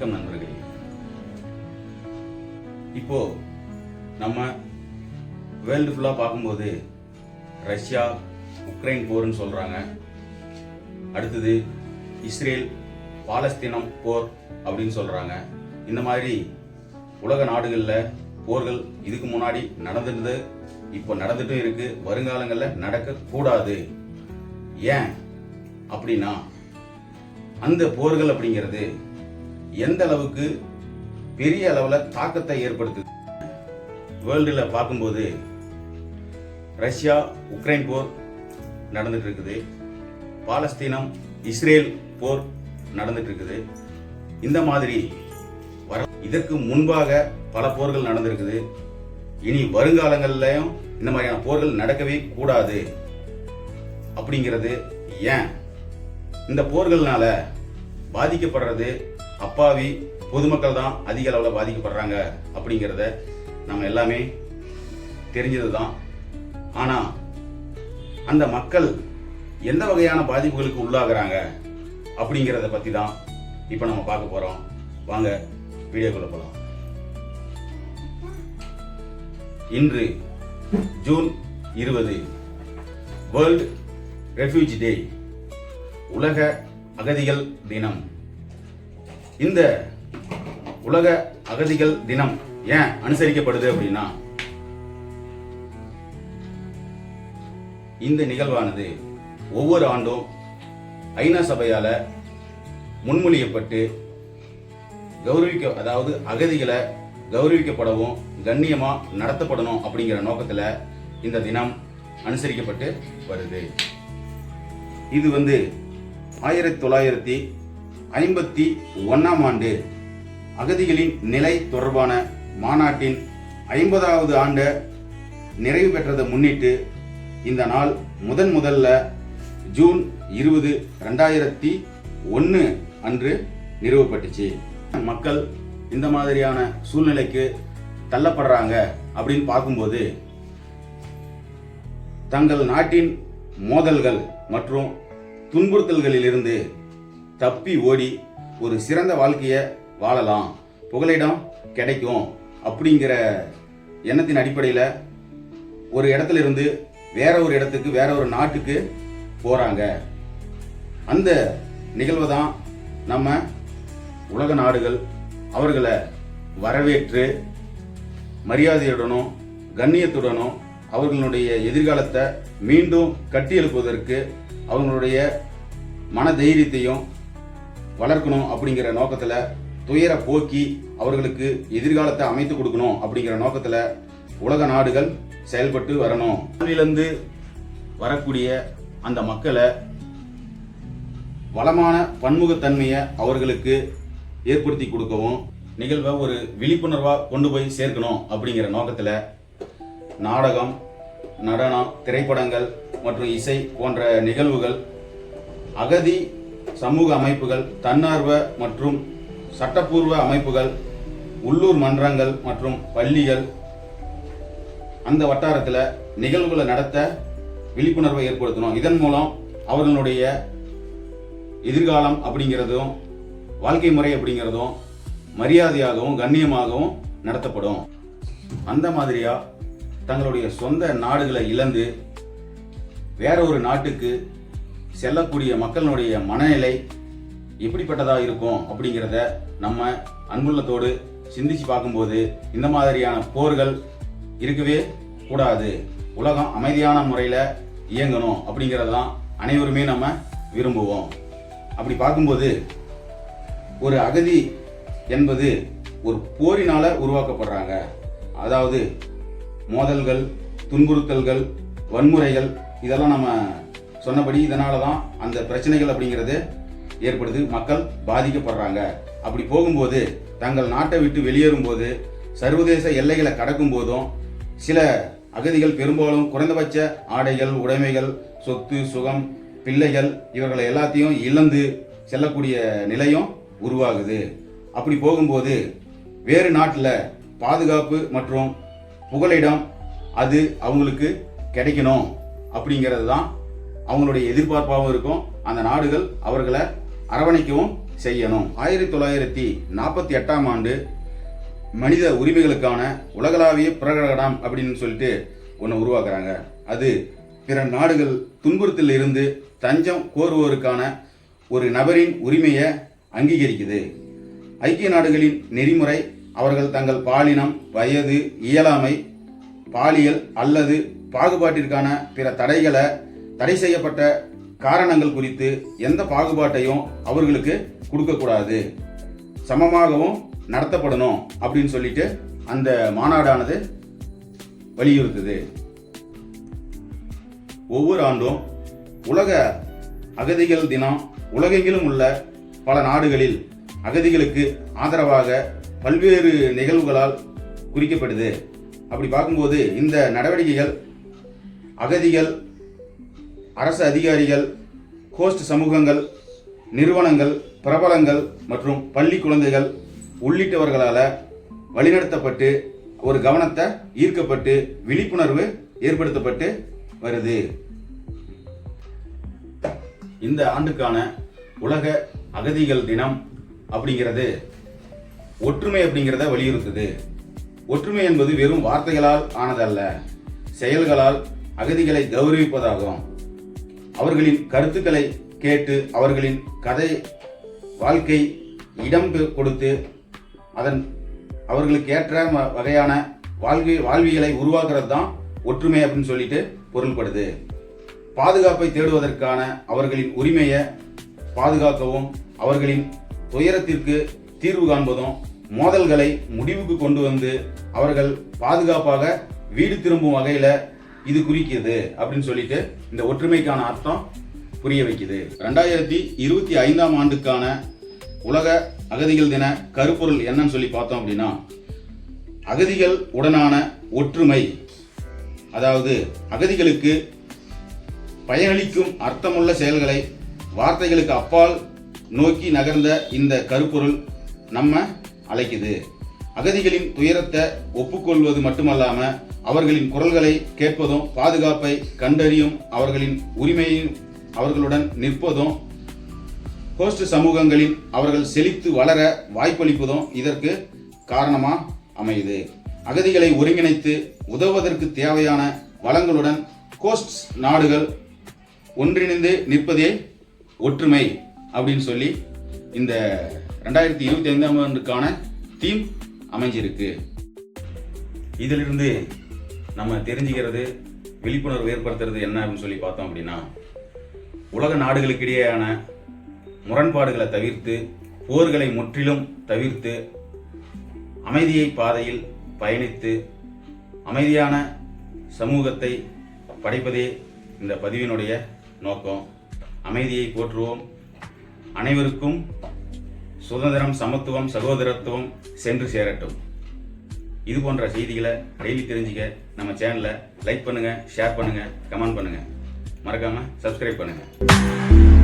வணக்கம் நண்பர்களே. இப்போ நம்ம வேர்ல்டு ஃபுல்லாக பார்க்கும்போது ரஷ்யா உக்ரைன் போர்னு சொல்கிறாங்க அடுத்தது இஸ்ரேல் பாலஸ்தீனம் போர் அப்படின்னு சொல்கிறாங்க இந்த மாதிரி உலக நாடுகளில் போர்கள் இதுக்கு முன்னாடி நடந்துட்டு இப்போ நடந்துட்டும் இருக்குது வருங்காலங்களில் நடக்கக்கூடாது. ஏன் அப்படின்னா அந்த போர்கள் அப்படிங்கிறது எந்த அளவுக்கு பெரிய அளவில் தாக்கத்தை ஏற்படுத்துது? வேர்ல்டில் பார்க்கும்போது ரஷ்யா உக்ரைன் போர் நடந்துட்டு இருக்குது. பாலஸ்தீனம் இஸ்ரேல் போர் நடந்துட்டு இருக்குது. இந்த மாதிரி வர இதற்கு முன்பாக பல போர்கள் நடந்திருக்குது. இனி வருங்காலங்கள்லையும் இந்த மாதிரியான போர்கள் நடக்கவே கூடாது. அப்படிங்கிறது ஏன்? இந்த போர்கள்னால பாதிக்கப்படுறது அப்பாவி பொதுமக்கள் தான் அதிக அளவில் பாதிக்கப்படுறாங்க அப்படிங்கிறத நம்ம எல்லாமே தெரிஞ்சது தான் ஆனால் அந்த மக்கள் எந்த வகையான பாதிப்புகளுக்கு உள்ளாகிறாங்க அப்படிங்கிறத பற்றி தான் இப்போ நம்ம பார்க்க போகிறோம் வாங்க வீடியோக்குள்ள போகலாம் இன்று ஜூன் இருபது வேர்ல்ட் ரெஃப்யூஜி டே உலக அகதிகள் தினம். இந்த உலக அகதிகள் தினம் ஏன் அனுசரிக்கப்படுது அப்படின்னா இந்த நிகழ்வானது ஒவ்வொரு ஆண்டும் ஐநா சபையால முன்மொழியப்பட்டு கௌரவிக்க அதாவது அகதிகளை கௌரவிக்கப்படவும் கண்ணியமா நடத்தப்படணும் அப்படிங்கிற நோக்கத்துல இந்த தினம் அனுசரிக்கப்பட்டு வருது. இது வந்து ஆயிரத்தி தொள்ளாயிரத்தி ஐம்பத்தி ஒன்றாம் ஆண்டு. அகதிகளின் நிலை தொடர்பான மாநாட்டின் ஐம்பதாவது ஆண்டு நிறைவு பெற்றதை முன்னிட்டு இந்த நாள் முதன் முதல்ல ஜூன் இருபது ரெண்டாயிரத்தி ஒன்று அன்று நிறுவப்பட்டுச்சு. மக்கள் இந்த மாதிரியான சூழ்நிலைக்கு தள்ளப்படுறாங்க அப்படின்னு பார்க்கும்போது தங்கள் நாட்டின் மோதல்கள் மற்றும் துன்புறுத்தல்களிலிருந்து தப்பி ஓடி ஒரு சிறந்த வாழ்க்கையை வாழலாம். புகலிடம் கிடைக்கும் அப்படிங்கிற எண்ணத்தின் அடிப்படையில் ஒரு இடத்துல இருந்து வேற ஒரு இடத்துக்கு வேற ஒரு நாட்டுக்கு போகிறாங்க அந்த நிகழ்வை தான் நம்ம உலக நாடுகள் அவர்களை வரவேற்று மரியாதையுடனும் கண்ணியத்துடனும் அவர்களுடைய எதிர்காலத்தை மீண்டும் கட்டியெழுப்புவதற்கு அவங்களுடைய மன தைரியத்தையும் வளர்க்கணும் அப்படிங்கிற நோக்கத்தில் துயர போக்கி அவர்களுக்கு எதிர்காலத்தை அமைத்து கொடுக்கணும் அப்படிங்கிற நோக்கத்தில் உலக நாடுகள் செயல்பட்டு வரணும். நாட்டிலிருந்து வரக்கூடிய அந்த மக்களை வளமான பன்முகத்தன்மையை அவர்களுக்கு ஏற்படுத்தி கொடுக்கவும் நிகழ்வை ஒரு விழிப்புணர்வாக கொண்டு போய் சேர்க்கணும் அப்படிங்கிற நோக்கத்தில் நாடகம் நடனம் திரைப்படங்கள் மற்றும் இசை போன்ற நிகழ்வுகள் அகதி சமூக அமைப்புகள் தன்னார்வ மற்றும் சட்டப்பூர்வ அமைப்புகள் உள்ளூர் மன்றங்கள் மற்றும் பள்ளிகள் அந்த வட்டாரத்தில் நிகழ்வுகளை நடத்த விழிப்புணர்வை ஏற்படுத்தணும். இதன் மூலம் அவர்களுடைய எதிர்காலம் அப்படிங்கிறதும் வாழ்க்கை முறை அப்படிங்கிறதும் மரியாதையாகவும் கண்ணியமாகவும் நடத்தப்படும். அந்த மாதிரியாக தங்களுடைய சொந்த நாடுகளை இழந்து வேற ஒரு நாட்டுக்கு செல்லக்கூடிய மக்களினுடைய மனநிலை எப்படிப்பட்டதாக இருக்கும் அப்படிங்கிறத நம்ம அன்புள்ளத்தோடு சிந்திச்சு பார்க்கும்போது இந்த மாதிரியான போர்கள் இருக்கவே கூடாது. உலகம் அமைதியான முறையில் இயங்கணும் அப்படிங்கிறது தான் அனைவருமே நம்ம விரும்புவோம். அப்படி பார்க்கும்போது ஒரு அகதி என்பது ஒரு போரினால் உருவாக்கப்படுறாங்க. அதாவது மோதல்கள் துன்புறுத்தல்கள் வன்முறைகள் இதெல்லாம் நம்ம சொன்னபடி இதனால தான் அந்த பிரச்சனைகள் அப்படிங்கிறது ஏற்படுது. மக்கள் பாதிக்கப்படுறாங்க. அப்படி போகும்போது தங்கள் நாட்டை விட்டு வெளியேறும்போது சர்வதேச எல்லைகளை கடக்கும் போதும் சில அகதிகள் பெரும்பாலும் குறைந்தபட்ச ஆடைகள் உடைமைகள் சொத்து சுகம் பிள்ளைகள் இவர்களை எல்லாத்தையும் இழந்து செல்லக்கூடிய நிலையும் உருவாகுது. அப்படி போகும்போது வேறு நாட்டில் பாதுகாப்பு மற்றும் புகலிடம் அது அவங்களுக்கு கிடைக்கணும் அப்படிங்கிறது தான் அவங்களுடைய எதிர்பார்ப்பாகவும் இருக்கும். அந்த நாடுகள் அவர்களை அரவணைக்கவும் செய்யணும். ஆயிரத்தி தொள்ளாயிரத்தி நாற்பத்தி எட்டாம் ஆண்டு மனித உரிமைகளுக்கான உலகளாவிய பிரகடனம் அப்படின்னு சொல்லிட்டு ஒன்று உருவாக்குறாங்க. அது பிற நாடுகள் துன்புறுத்தில் இருந்து தஞ்சம் கோருவோருக்கான ஒரு நபரின் உரிமையை அங்கீகரிக்குது. ஐக்கிய நாடுகளின் நெறிமுறை அவர்கள் தங்கள் பாலினம் வயது இயலாமை பாலியல் அல்லது பாகுபாட்டிற்கான பிற தடைகளை தடை செய்யப்பட்ட காரணங்கள் குறித்து எந்த பாகுபாட்டையும் அவர்களுக்கு கொடுக்கக்கூடாது. சமமாகவும் நடத்தப்படணும் அப்படின்னு சொல்லிட்டு அந்த மாநாடானது வலியுறுத்துது. ஒவ்வொரு ஆண்டும் உலக அகதிகள் தினம் உலகெங்கிலும் உள்ள பல நாடுகளில் அகதிகளுக்கு ஆதரவாக பல்வேறு நிகழ்வுகளால் குறிக்கப்படுது. அப்படி பார்க்கும்போது இந்த நடவடிக்கைகள் அகதிகள் அரசு அதிகாரிகள் ஹோஸ்ட் சமூகங்கள் நிறுவனங்கள் பிரபலங்கள் மற்றும் பள்ளி குழந்தைகள் உள்ளிட்டவர்களால் வழிநடத்தப்பட்டு ஒரு கவனத்தை ஈர்க்கப்பட்டு விழிப்புணர்வு ஏற்படுத்தப்பட்டு வருது. இந்த ஆண்டுக்கான உலக அகதிகள் தினம் அப்படிங்கிறது ஒற்றுமை அப்படிங்கிறத வலியுறுத்துது. ஒற்றுமை என்பது வெறும் வார்த்தைகளால் ஆனதல்ல செயல்களால் அகதிகளை கௌரவிப்பதாகும். அவர்களின் கருத்துக்களை கேட்டு அவர்களின் கதை வாழ்க்கை இடம் கொடுத்து அதன் அவர்களுக்கு ஏற்ற வகையான வாழ்வி வாழ்வியலை உருவாக்குறது தான் ஒற்றுமை அப்படின்னு சொல்லிட்டு பொருள்படுது. பாதுகாப்பை தேடுவதற்கான அவர்களின் உரிமையை பாதுகாக்கவும் அவர்களின் துயரத்திற்கு தீர்வு காண்பதும் மோதல்களை முடிவுக்கு கொண்டு வந்து அவர்கள் பாதுகாப்பாக வீடு திரும்பும் வகையில் இது குறிக்கிறது அப்படின்னு சொல்லிட்டு இந்த ஒற்றுமைக்கான அர்த்தம் புரிய வைக்குது. ரெண்டாயிரத்தி இருபத்தி ஐந்தாம் ஆண்டுக்கான உலக அகதிகள் தின கருப்பொருள் என்னன்னு சொல்லி பார்த்தோம் அப்படின்னா அகதிகள் உடனான ஒற்றுமை அதாவது அகதிகளுக்கு பயனளிக்கும் அர்த்தமுள்ள செயல்களை வார்த்தைகளுக்கு அப்பால் நோக்கி நகர்ந்த இந்த கருப்பொருள் நம்ம அழைக்குது. அகதிகளின் துயரத்தை ஒப்புக்கொள்வது மட்டுமல்லாமல் அவர்களின் குரல்களை கேட்பதும் பாதுகாப்பை கண்டறியும் அவர்களின் உரிமையும் அவர்களுடன் நிற்பதும் ஹோஸ்ட் சமூகங்களில் அவர்கள் செழித்து வளர வாய்ப்பளிப்பதும் இதற்கு காரணமாக அமையுது. அகதிகளை ஒருங்கிணைத்து உதவுவதற்கு தேவையான வளங்களுடன் கோஸ்ட் நாடுகள் ஒன்றிணைந்து நிற்பதே ஒற்றுமை அப்படின்னு சொல்லி இந்த ரெண்டாயிரத்தி இருபத்தி ஐந்தாம் ஆண்டுக்கான தீம் அமைஞ்சிருக்கு. இதிலிருந்து நம்ம தெரிஞ்சுக்கிறது விழிப்புணர்வு ஏற்படுத்துறது என்ன அப்படின்னு சொல்லி பார்த்தோம் அப்படின்னா உலக நாடுகளுக்கிடையேயான முரண்பாடுகளை தவிர்த்து போர்களை முற்றிலும் தவிர்த்து அமைதியை பாதையில் பயணித்து அமைதியான சமூகத்தை படைப்பதே இந்த பதிவினுடைய நோக்கம். அமைதியை போற்றுவோம். அனைவருக்கும் சுதந்திரம் சமத்துவம் சகோதரத்துவம் சென்று சேரட்டும். இது போன்ற செய்திகளை டெய்லி தெரிஞ்சுக்க நம்ம சேனலை லைக் பண்ணுங்கள் ஷேர் பண்ணுங்கள் கமெண்ட் பண்ணுங்கள் மறக்காமல் சப்ஸ்கிரைப் பண்ணுங்கள்